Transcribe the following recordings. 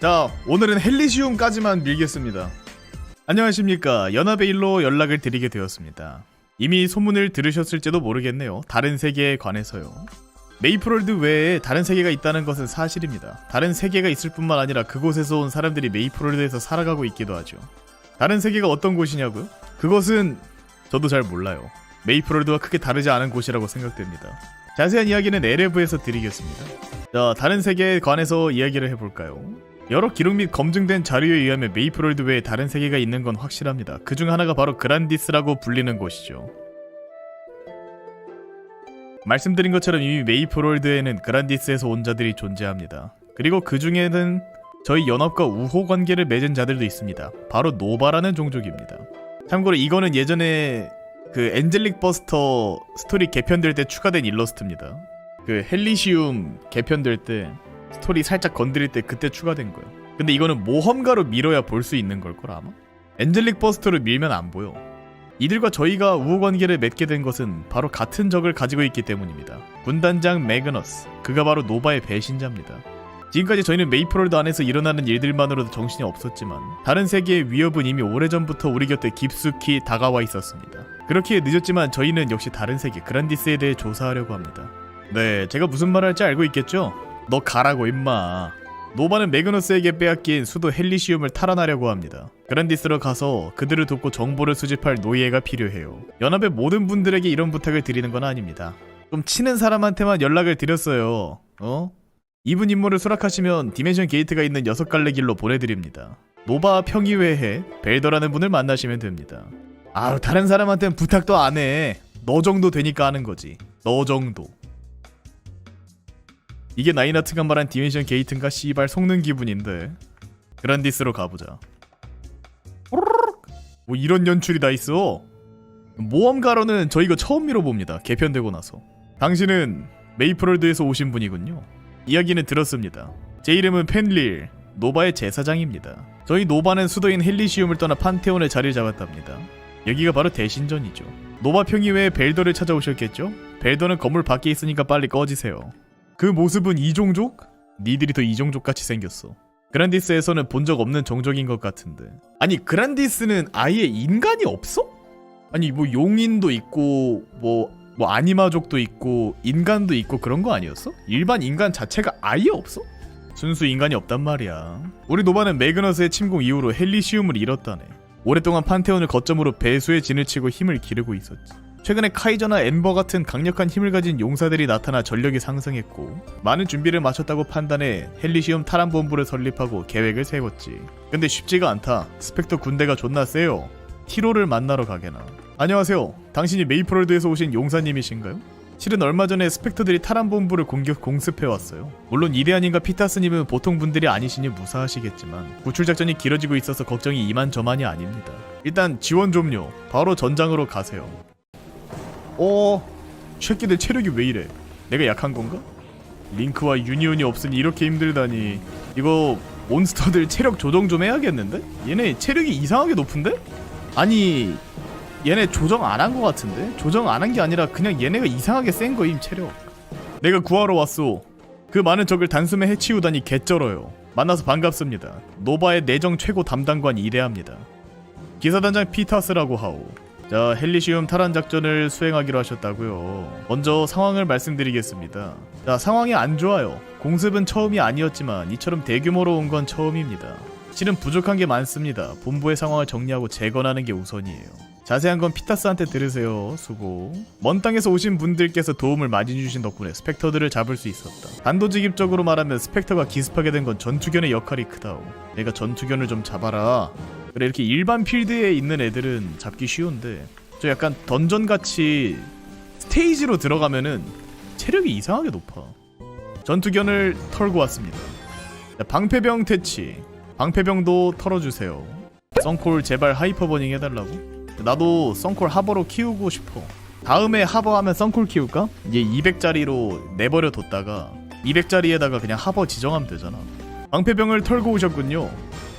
자, 오늘은 헬리시움까지만 밀겠습니다. 안녕하십니까. 연합의 일로 연락을 드리게 되었습니다. 이미 소문을 들으셨을지도 모르겠네요. 다른 세계에 관해서요. 메이플월드 외에 다른 세계가 있다는 것은 사실입니다. 다른 세계가 있을 뿐만 아니라 그곳에서 온 사람들이 메이플월드에서 살아가고 있기도 하죠. 다른 세계가 어떤 곳이냐고요? 그것은 저도 잘 몰라요. 메이플월드와 크게 다르지 않은 곳이라고 생각됩니다. 자세한 이야기는 LF에서 드리겠습니다. 자, 다른 세계에 관해서 이야기를 해볼까요? 여러 기록 및 검증된 자료에 의하면 메이플월드 외에 다른 세계가 있는 건 확실합니다. 그 중 하나가 바로 그란디스라고 불리는 곳이죠. 말씀드린 것처럼 이미 메이플월드에는 그란디스에서 온 자들이 존재합니다. 그리고 그 중에는 저희 연합과 우호 관계를 맺은 자들도 있습니다. 바로 노바라는 종족입니다. 참고로 이거는 예전에 그 엔젤릭 버스터 스토리 개편될 때 추가된 일러스트입니다. 그 헬리시움 개편될 때 스토리 살짝 건드릴 때 그때 추가된 거예요. 근데 이거는 모험가로 밀어야 볼 수 있는 걸걸 아마? 엔젤릭 버스터로 밀면 안 보여. 이들과 저희가 우호 관계를 맺게 된 것은 바로 같은 적을 가지고 있기 때문입니다. 군단장 매그너스, 그가 바로 노바의 배신자입니다. 지금까지 저희는 메이플월드 안에서 일어나는 일들만으로도 정신이 없었지만 다른 세계의 위협은 이미 오래전부터 우리 곁에 깊숙이 다가와 있었습니다. 그렇기에 늦었지만 저희는 역시 다른 세계 그란디스에 대해 조사하려고 합니다. 네, 제가 무슨 말 할지 알고 있겠죠? 너 가라고 임마. 노바는 매그너스에게 빼앗긴 수도 헬리시움을 탈환하려고 합니다. 그란디스로 가서 그들을 돕고 정보를 수집할 노예가 필요해요. 연합의 모든 분들에게 이런 부탁을 드리는 건 아닙니다. 좀 치는 사람한테만 연락을 드렸어요. 어? 이분 임무를 수락하시면 디멘션 게이트가 있는 여섯 갈래 길로 보내드립니다. 노바 평의회에 벨더라는 분을 만나시면 됩니다. 아, 다른 사람한테는 부탁도 안 해. 너 정도 되니까 하는 거지. 너 정도. 이게 나이나트가 말한 디멘션 게이트인가? 씨발 속는 기분인데. 그란디스로 가보자. 뭐 이런 연출이 다 있어. 모험가로는 저 이거 처음 밀어봅니다 개편되고 나서. 당신은 메이플월드에서 오신 분이군요. 이야기는 들었습니다. 제 이름은 펜릴 노바의 제사장입니다. 저희 노바는 수도인 헬리시움을 떠나 판테온에 자리를 잡았답니다. 여기가 바로 대신전이죠. 노바 평의회에 벨더를 찾아오셨겠죠? 벨더는 건물 밖에 있으니까 빨리 꺼지세요 그 모습은 이종족? 니들이 더 이종족 같이 생겼어. 그란디스에서는 본 적 없는 종족인 것 같은데. 아니 그란디스는 아예 인간이 없어? 아니 뭐 용인도 있고 뭐뭐 아니마족도 있고 인간도 있고 그런 거 아니었어? 일반 인간 자체가 아예 없어? 순수 인간이 없단 말이야. 우리 노바는 매그너스의 침공 이후로 헬리시움을 잃었다네. 오랫동안 판테온을 거점으로 배수의 진을 치고 힘을 기르고 있었지. 최근에 카이저나 엠버 같은 강력한 힘을 가진 용사들이 나타나 전력이 상승했고 많은 준비를 마쳤다고 판단해 헬리시움 탈환 본부를 설립하고 계획을 세웠지. 근데 쉽지가 않다. 스펙터 군대가 존나 세요. 티로를 만나러 가게나. 안녕하세요. 당신이 메이플월드에서 오신 용사님이신가요? 실은 얼마 전에 스펙터들이 탈환 본부를 공격 공습해 왔어요. 물론 이대한님과 피타스님은 보통 분들이 아니시니 무사하시겠지만 구출 작전이 길어지고 있어서 걱정이 이만저만이 아닙니다. 일단 지원 좀요. 바로 전장으로 가세요. 어, 새끼들 체력이 왜 이래? 내가 약한 건가? 링크와 유니온이 없으니 이렇게 힘들다니. 이거 몬스터들 체력 조정 좀 해야겠는데? 얘네 체력이 이상하게 높은데? 아니, 얘네 조정 안 한 거 같은데? 조정 안 한 게 아니라 그냥 얘네가 이상하게 센 거임 체력. 내가 구하러 왔소. 그 많은 적을 단숨에 해치우다니 개쩔어요. 만나서 반갑습니다. 노바의 내정 최고 담당관 이대합니다. 기사단장 피타스라고 하오. 자, 헬리시움 탈환 작전을 수행하기로 하셨다고요. 먼저 상황을 말씀드리겠습니다. 자, 상황이 안 좋아요. 공습은 처음이 아니었지만 이처럼 대규모로 온 건 처음입니다. 실은 부족한 게 많습니다. 본부의 상황을 정리하고 재건하는 게 우선이에요. 자세한 건 피타스한테 들으세요. 수고. 먼 땅에서 오신 분들께서 도움을 많이 주신 덕분에 스펙터들을 잡을 수 있었다. 단도직입적으로 말하면 스펙터가 기습하게 된 건 전투견의 역할이 크다오. 내가 전투견을 좀 잡아라. 그래 이렇게 일반 필드에 있는 애들은 잡기 쉬운데 저 약간 던전 같이 스테이지로 들어가면은 체력이 이상하게 높아. 전투견을 털고 왔습니다. 자, 방패병 퇴치. 방패병도 털어주세요. 썬콜 제발 하이퍼버닝 해달라고? 나도 썬콜 하버로 키우고 싶어. 다음에 하버 하면 썬콜 키울까? 이게 200짜리로 내버려 뒀다가 200짜리에다가 그냥 하버 지정하면 되잖아. 방패병을 털고 오셨군요.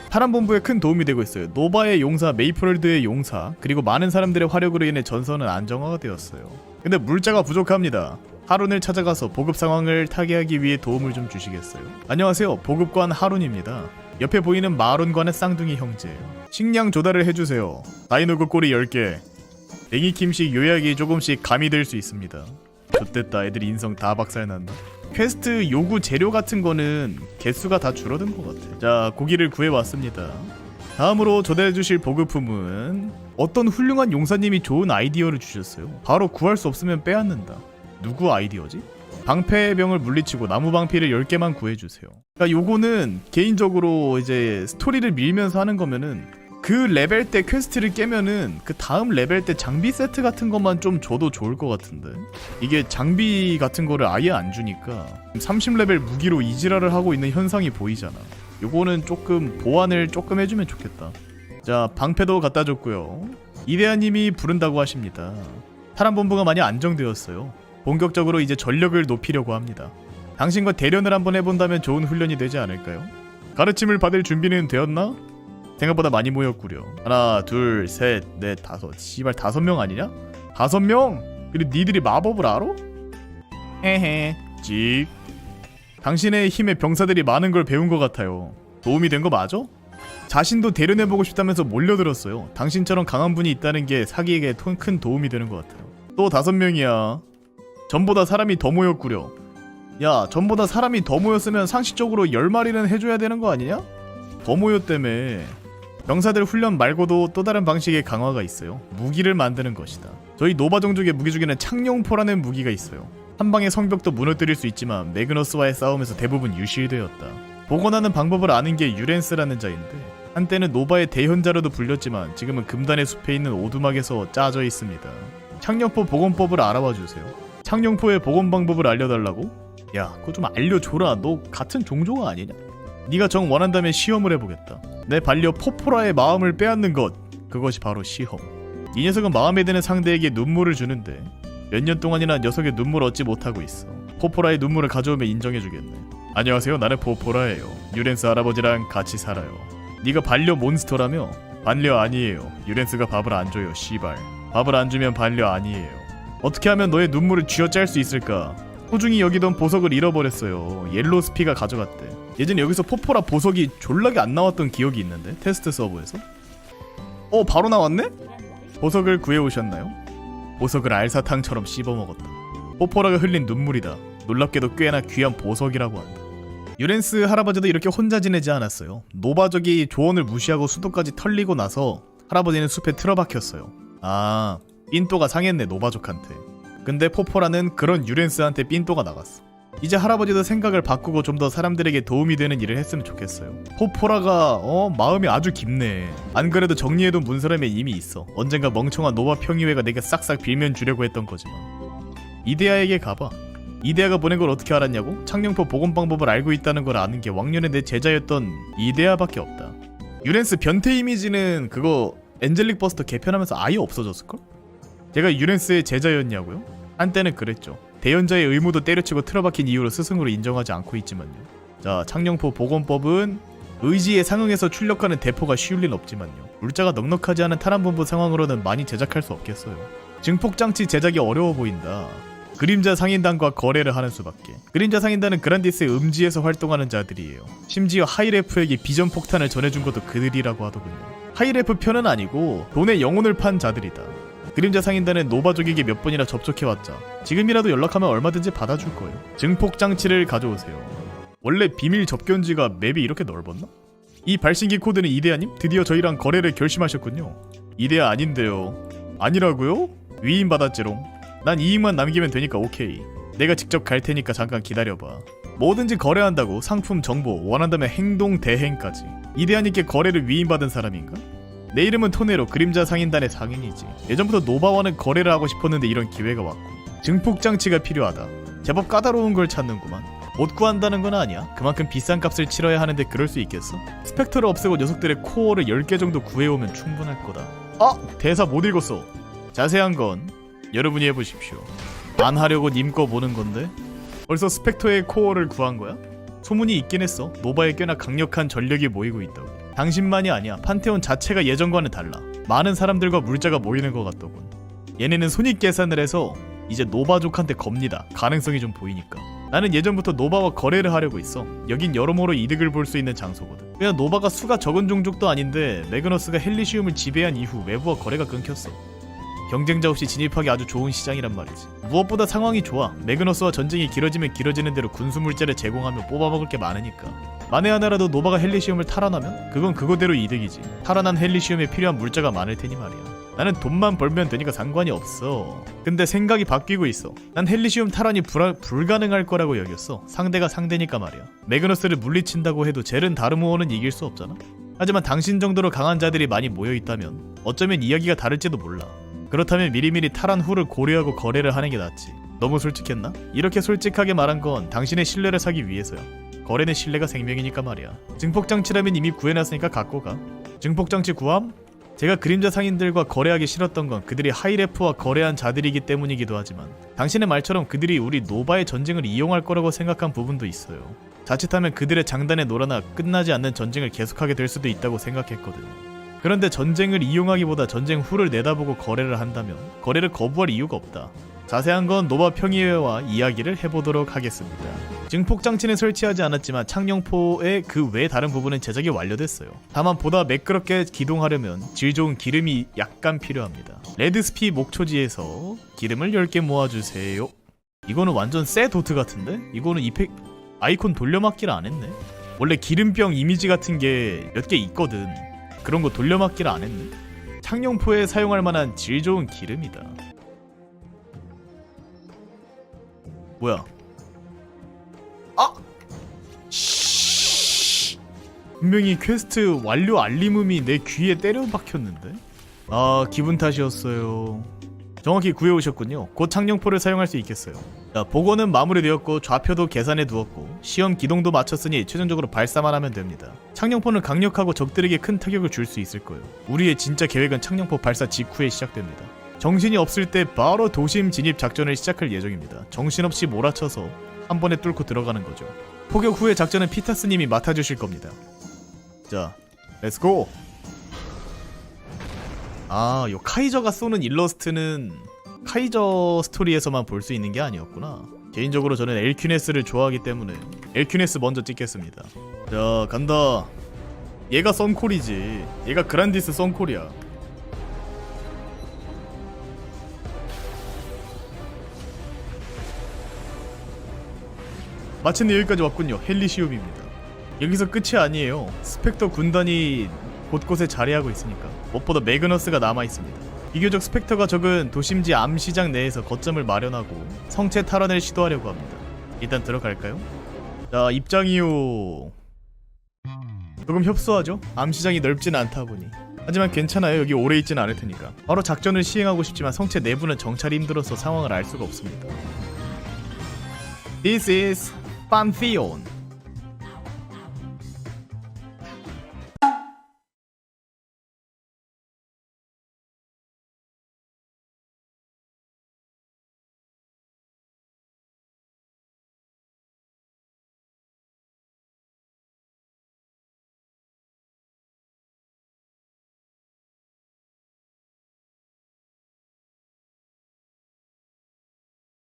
탈환본부에 큰 도움이 되고 있어요. 노바의 용사, 메이플월드의 용사, 그리고 많은 사람들의 화력으로 인해 전선은 안정화가 되었어요. 근데 물자가 부족합니다. 하룬을 찾아가서 보급 상황을 타개하기 위해 도움을 좀 주시겠어요? 안녕하세요. 보급관 하룬입니다. 옆에 보이는 마론과는 쌍둥이 형제예요. 식량 조달을 해주세요. 다이노그 꼬리 10개. 뱅이킴식 요약이 조금씩 가미될 수 있습니다. 좋됐다 애들 인성 다 박살난다. 퀘스트 요구 재료 같은 거는 개수가 다 줄어든 것 같아. 자 고기를 구해왔습니다. 다음으로 조달해주실 보급품은 어떤 훌륭한 용사님이 좋은 아이디어를 주셨어요. 바로 구할 수 없으면 빼앗는다. 누구 아이디어지? 방패병을 물리치고 나무 방패를 10개만 구해주세요. 그러니까 요거는 개인적으로 이제 스토리를 밀면서 하는 거면은 그 레벨 때 퀘스트를 깨면은 그 다음 레벨 때 장비 세트 같은 것만 좀 줘도 좋을 것 같은데 이게 장비 같은 거를 아예 안 주니까 30레벨 무기로 이지랄을 하고 있는 현상이 보이잖아. 요거는 조금 보완을 조금 해주면 좋겠다. 자 방패도 갖다 줬고요. 이대하님이 부른다고 하십니다. 사람 본부가 많이 안정되었어요. 본격적으로 이제 전력을 높이려고 합니다. 당신과 대련을 한번 해본다면 좋은 훈련이 되지 않을까요? 가르침을 받을 준비는 되었나? 생각보다 많이 모였구려. 하나, 둘, 셋, 넷, 다섯. 씨발 다섯 명 아니냐? 다섯 명? 그리고 니들이 마법을 알아? 헤헤. 찍. 당신의 힘에 병사들이 많은 걸 배운 것 같아요. 도움이 된 거 맞아? 자신도 대련해보고 싶다면서 몰려들었어요. 당신처럼 강한 분이 있다는 게 사기에게 통- 큰 도움이 되는 것 같아요. 또 다섯 명이야. 전보다 사람이 더 모였구려. 야, 전보다 사람이 더 모였으면 상식적으로 열 마리는 해줘야 되는 거 아니냐? 더 모였다며. 병사들 훈련 말고도 또 다른 방식의 강화가 있어요. 무기를 만드는 것이다. 저희 노바 종족의 무기 중에는 창룡포라는 무기가 있어요. 한 방에 성벽도 무너뜨릴 수 있지만 매그너스와의 싸움에서 대부분 유실되었다. 복원하는 방법을 아는 게 유렌스라는 자인데 한때는 노바의 대현자로도 불렸지만 지금은 금단의 숲에 있는 오두막에서 짜져 있습니다. 창룡포 복원법을 알아봐 주세요. 창룡포의 복원 방법을 알려달라고? 야, 그거 좀 알려줘라. 너 같은 종조가 아니냐? 네가 정 원한다면 시험을 해보겠다. 내 반려 포포라의 마음을 빼앗는 것 그것이 바로 시험. 이 녀석은 마음에 드는 상대에게 눈물을 주는데 몇 년 동안이나 녀석의 눈물 얻지 못하고 있어. 포포라의 눈물을 가져오면 인정해주겠네. 안녕하세요, 나는 포포라예요. 유렌스 할아버지랑 같이 살아요. 네가 반려 몬스터라며? 반려 아니에요. 유렌스가 밥을 안 줘요, 씨발. 밥을 안 주면 반려 아니에요. 어떻게 하면 너의 눈물을 쥐어짤 수 있을까? 소중히 여기던 보석을 잃어버렸어요. 옐로스피가 가져갔대. 예전에 여기서 포포라 보석이 졸라게 안 나왔던 기억이 있는데 테스트 서버에서. 어 바로 나왔네? 보석을 구해 오셨나요? 보석을 알사탕처럼 씹어 먹었다. 포포라가 흘린 눈물이다. 놀랍게도 꽤나 귀한 보석이라고 한다. 유렌스 할아버지도 이렇게 혼자 지내지 않았어요. 노바족이 조언을 무시하고 수도까지 털리고 나서 할아버지는 숲에 틀어박혔어요. 아, 삔또가 상했네 노바족한테. 근데 포포라는 그런 유렌스한테 삔또가 나갔어. 이제 할아버지도 생각을 바꾸고 좀 더 사람들에게 도움이 되는 일을 했으면 좋겠어요. 포포라가 어 마음이 아주 깊네. 안 그래도 정리해둔 문서람에 이미 있어. 언젠가 멍청한 노바 평의회가 내게 싹싹 빌면 주려고 했던 거지만. 이데아에게 가봐. 이데아가 보낸 걸 어떻게 알았냐고? 창룡포 복원 방법을 알고 있다는 걸 아는 게 왕년에 내 제자였던 이데아밖에 없다. 유렌스 변태 이미지는 그거 엔젤릭 버스터 개편하면서 아예 없어졌을걸? 제가 유렌스의 제자였냐고요? 한때는 그랬죠. 대연자의 의무도 때려치고 틀어박힌 이유로 스승으로 인정하지 않고 있지만요. 자, 창룡포 복원법은 의지에 상응해서 출력하는 대포가 쉬울 린 없지만요. 물자가 넉넉하지 않은 탈환본부 상황으로는 많이 제작할 수 없겠어요. 증폭장치 제작이 어려워 보인다. 그림자 상인단과 거래를 하는 수밖에. 그림자 상인단은 그란디스의 음지에서 활동하는 자들이에요. 심지어 하이레프에게 비전 폭탄을 전해준 것도 그들이라고 하더군요. 하이레프 편은 아니고 돈의 영혼을 판 자들이다. 그림자 상인단은 노바족에게 몇 번이나 접촉해왔자 지금이라도 연락하면 얼마든지 받아줄 거예요. 증폭 장치를 가져오세요. 원래 비밀 접견지가 맵이 이렇게 넓었나? 이 발신기 코드는 이데아님 드디어 저희랑 거래를 결심하셨군요. 이데아 아닌데요. 아니라고요? 위임 받았지롱. 난 이익만 남기면 되니까 오케이. 내가 직접 갈 테니까 잠깐 기다려봐. 뭐든지 거래한다고 상품 정보 원한다면 행동 대행까지. 이데아님께 거래를 위임받은 사람인가? 내 이름은 토네로 그림자 상인단의 상인이지. 예전부터 노바와는 거래를 하고 싶었는데 이런 기회가 왔고 증폭 장치가 필요하다. 제법 까다로운 걸 찾는구만. 못 구한다는 건 아니야. 그만큼 비싼 값을 치러야 하는데 그럴 수 있겠어? 스펙터를 없애고 녀석들의 코어를 10개 정도 구해오면 충분할 거다. 아! 대사 못 읽었어. 자세한 건 여러분이 해보십시오. 안 하려고 님 거 보는 건데 벌써 스펙터의 코어를 구한 거야? 소문이 있긴 했어. 노바에 꽤나 강력한 전력이 모이고 있다고. 당신만이 아니야. 판테온 자체가 예전과는 달라. 많은 사람들과 물자가 모이는 것 같더군. 얘네는 손익 계산을 해서 이제 노바족한테 겁니다. 가능성이 좀 보이니까. 나는 예전부터 노바와 거래를 하려고 있어. 여긴 여러모로 이득을 볼 수 있는 장소거든. 그냥 노바가 수가 적은 종족도 아닌데 매그너스가 헬리시움을 지배한 이후 외부와 거래가 끊겼어. 경쟁자 없이 진입하기 아주 좋은 시장이란 말이지. 무엇보다 상황이 좋아. 매그너스와 전쟁이 길어지면 길어지는 대로 군수 물자를 제공하며 뽑아먹을 게 많으니까. 만에 하나라도 노바가 헬리시움을 탈환하면 그건 그거대로 이득이지. 탈환한 헬리시움에 필요한 물자가 많을 테니 말이야. 나는 돈만 벌면 되니까 상관이 없어. 근데 생각이 바뀌고 있어. 난 헬리시움 탈환이 불, 불가능할 거라고 여겼어. 상대가 상대니까 말이야. 매그너스를 물리친다고 해도 젤은 다르모어는 이길 수 없잖아. 하지만 당신 정도로 강한 자들이 많이 모여 있다면 어쩌면 이야기가 다를지도 몰라. 그렇다면 미리미리 탈환 후를 고려하고 거래를 하는 게 낫지. 너무 솔직했나? 이렇게 솔직하게 말한 건 당신의 신뢰를 사기 위해서야. 거래는 신뢰가 생명이니까 말이야. 증폭장치라면 이미 구해놨으니까 갖고 가. 증폭장치 구함? 제가 그림자 상인들과 거래하기 싫었던 건 그들이 하이레프와 거래한 자들이기 때문이기도 하지만 당신의 말처럼 그들이 우리 노바의 전쟁을 이용할 거라고 생각한 부분도 있어요. 자칫하면 그들의 장단에 놀아나 끝나지 않는 전쟁을 계속하게 될 수도 있다고 생각했거든. 그런데 전쟁을 이용하기보다 전쟁 후를 내다보고 거래를 한다면 거래를 거부할 이유가 없다. 자세한 건 노바 평의회와 이야기를 해보도록 하겠습니다. 증폭 장치는 설치하지 않았지만 창룡포의 그 외 다른 부분은 제작이 완료됐어요. 다만 보다 매끄럽게 기동하려면 질 좋은 기름이 약간 필요합니다. 레드스피 목초지에서 기름을 10개 모아주세요. 이거는 완전 새 도트 같은데? 이거는 이펙 아이콘 돌려막기를 안 했네. 원래 기름병 이미지 같은 게 몇 개 있거든. 그런 거 돌려막기를 안 했네. 창룡포에 사용할 만한 질 좋은 기름이다. 뭐야? 아! 씨. 분명히 퀘스트 완료 알림음이 내 귀에 때려 박혔는데? 아 기분 탓이었어요. 정확히 구해오셨군요. 곧 창룡포를 사용할 수 있겠어요. 자, 복원은 마무리되었고 좌표도 계산해 두었고 시험 기동도 마쳤으니 최종적으로 발사만 하면 됩니다. 창룡포는 강력하고 적들에게 큰 타격을 줄 수 있을 거예요. 우리의 진짜 계획은 창룡포 발사 직후에 시작됩니다. 정신이 없을 때 바로 도심 진입 작전을 시작할 예정입니다. 정신없이 몰아쳐서 한 번에 뚫고 들어가는 거죠. 포격 후의 작전은 피타스님이 맡아주실 겁니다. 자, 렛츠고! 아, 요 카이저가 쏘는 일러스트는 카이저 스토리에서만 볼 수 있는 게 아니었구나. 개인적으로 저는 엘큐네스를 좋아하기 때문에 엘큐네스 먼저 찍겠습니다. 자, 간다. 얘가 썬콜이지. 얘가 그란디스 썬콜이야. 마침내 여기까지 왔군요. 헬리시움입니다. 여기서 끝이 아니에요. 스펙터 군단이 곳곳에 자리하고 있으니까 무엇보다 매그너스가 남아 있습니다. 비교적 스펙터가 적은 도심지 암시장 내에서 거점을 마련하고 성체 탈환을 시도하려고 합니다. 일단 들어갈까요? 자 입장이요. 조금 협소하죠? 암시장이 넓진 않다 보니. 하지만 괜찮아요. 여기 오래 있진 않을 테니까. 바로 작전을 시행하고 싶지만 성체 내부는 정찰이 힘들어서 상황을 알 수가 없습니다. This is Pantheon.